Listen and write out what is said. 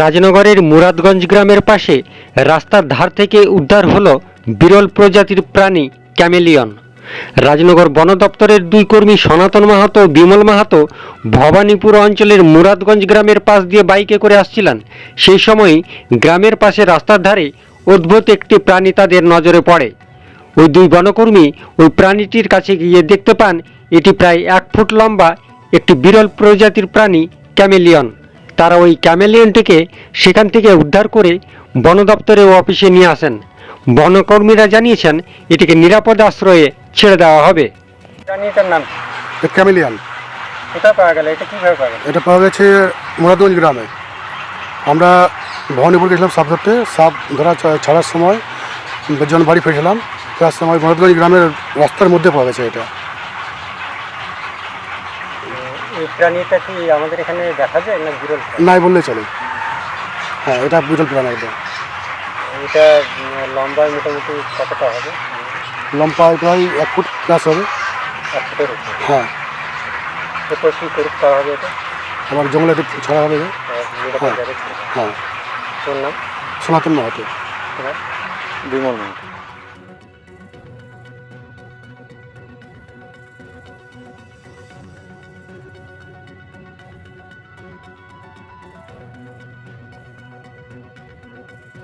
রাজনগরের মুরাদগঞ্জ গ্রামের পাশে রাস্তার ধার থেকে উদ্ধার হলো বিরল প্রজাতির প্রাণী ক্যামেলিয়ন। রাজনগর বন দপ্তরের দুই কর্মী সনাতন মাহাতো বিমল মাহাতো ভবানীপুর অঞ্চলের মুরাদগঞ্জ গ্রামের পাশ দিয়ে বাইকে করে আসছিলেন। সেই সময় গ্রামের পাশে রাস্তার ধারে অদ্ভুত একটি প্রাণী তাদের নজরে পড়ে। ওই দুই বনকর্মী ওই প্রাণীটির কাছে গিয়ে দেখতে পান, এটি প্রায় এক ফুট লম্বা একটি বিরল প্রজাতির প্রাণী ক্যামেলিয়ন। তারা ওই ক্যামেলিয়নটিকে সেখান থেকে উদ্ধার করে বন দপ্তরে ও অফিসে নিয়ে আসেন। বনকর্মীরা জানিয়েছেন এটিকে নিরাপদ আশ্রয়ে ছেড়ে দেওয়া হবে। নাম? ক্যামেলিয়ান। কোথায় পাওয়া গেল? এটা কীভাবে পাওয়া গেল? এটা পাওয়া গেছে মুরাদগঞ্জ গ্রামে। আমরা ভবানীপুর গেছিলাম সাপ ধরতে। সাপ ধরা ছাড়ার সময় যখন বাড়ি ফিরেছিলাম তার সময় মুরাদগঞ্জ গ্রামের রাস্তার মধ্যে পাওয়া গেছে এটা। এই প্রাণীটা কি আমাদের এখানে দেখা যায় না বিরল নাই বললে চলে। হ্যাঁ এটা বিরল প্রাণ একদম। এটা লম্বা মোটামুটি কতটা হবে? লম্বা প্রায় এক ফুট প্লাস হবে। এক ফুটের হ্যাঁ। এরপর কী করে পাওয়া হবে এটা? আবার জঙ্গলে ছাড়া হবে নিরাপদ হ্যাঁ। হ্যাঁ। তোর নাম? সনাতন মাহাতো বিমল মাহাতো